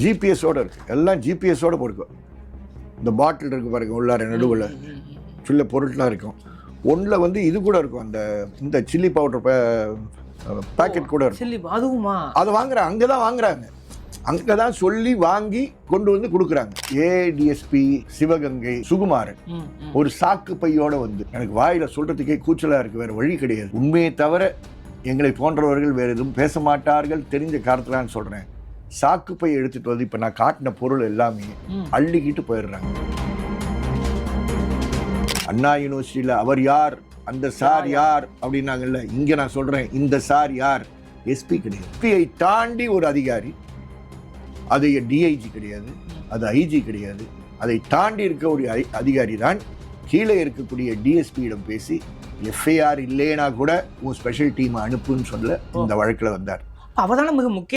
ஜிபிஎஸோட இருக்கு. எல்லாம் ஜிபிஎஸோட இருக்கும் இந்த பாட்டில் இருக்கு பாருங்க உள்ளார நடுவில். சில பொருட்களாக இருக்கும். ஒன்றில் வந்து இது கூட இருக்கும். அந்த இந்த சில்லி பவுடர் பேக்கெட் கூட இருக்கும். அதுவுமா? அதை வாங்குறாங்க அங்கே தான் வாங்குறாங்க. அங்கே தான் சொல்லி வாங்கி கொண்டு வந்து கொடுக்குறாங்க. ஏடிஎஸ்பி சிவகங்கை சுகுமாரன். ஒரு சாக்கு பையோட வந்து. எனக்கு வாயில சொல்றதுக்கே கூச்சலா இருக்கு வேற வழி கிடையாது. உண்மையை தவிர எங்களை போன்றவர்கள் வேற எதுவும் பேச மாட்டார்கள் தெரிஞ்ச காரணத்துலான்னு சொல்றேன். சாக்கு பை எடுத்துட்டு வந்து இப்ப நான் காட்டின பொருள் எல்லாமே. அள்ளிக்கிட்டு போயிடுறாங்க. அண்ணா யூனிவர்சிட்டியில அவர் யார்? அந்த சார் யார்? அப்படின்னாங்கல்ல இங்க நான் சொல்றேன் இந்த சார் யார்? எஸ்பி கிடையாது. எஸ்பியை தாண்டி ஒரு அதிகாரி அது டிஐஜி கிடையாது அது ஐஜி கிடையாது. அதை தாண்டி இருக்க ஒரு அதிகாரி தான் கீழே இருக்கக்கூடிய டிஎஸ்பியிடம் பேசி எஃப்ஐஆர் இல்லைனா கூட உன் ஸ்பெஷல் டீம் அனுப்புன்னு சொல்ல இந்த வழக்கில் வந்தார். அவதான மிக முக்கிய